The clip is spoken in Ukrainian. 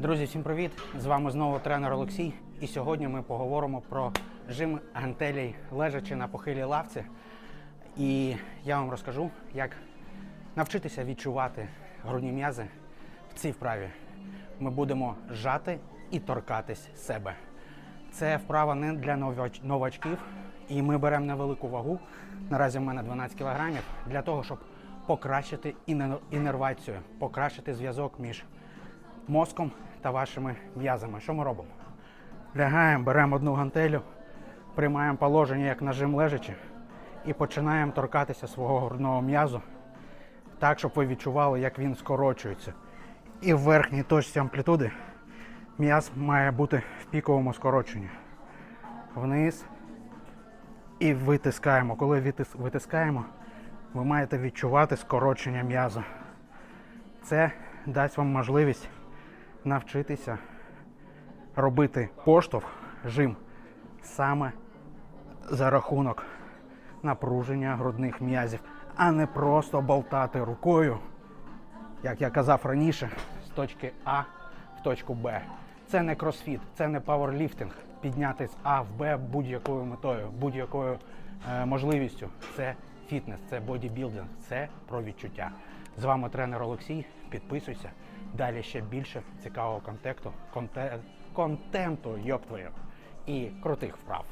Друзі, всім привіт! З вами знову тренер Олексій. І сьогодні ми поговоримо про жим гантелей лежачи на похилій лавці. І я вам розкажу, як навчитися відчувати грудні м'язи в цій вправі. Ми будемо жати і торкатись себе. Це вправа не для новачків, і ми беремо невелику вагу. Наразі в мене 12 кілограмів для того, щоб покращити інервацію, покращити зв'язок між мозком та вашими м'язами. Що ми робимо? Лягаємо, беремо одну гантелю, приймаємо положення як нажим лежачи і починаємо торкатися свого грудного м'язу так, щоб ви відчували, як він скорочується. І в верхній точці амплітуди м'яз має бути в піковому скороченні. Вниз і витискаємо. Коли витискаємо, ви маєте відчувати скорочення м'яза. Це дасть вам можливість навчитися робити поштовх, жим саме за рахунок напруження грудних м'язів, а не просто болтати рукою, як я казав раніше, з точки А в точку Б. Це не кросфіт, це не пауерліфтинг. Підняти з А в Б будь-якою метою, будь-якою е, можливістю. Це фітнес, це бодібілдинг, це про відчуття. З вами тренер Олексій. Підписуйся. Далі ще більше цікавого контенту, конте, контенту, йоп твою, і крутих вправ.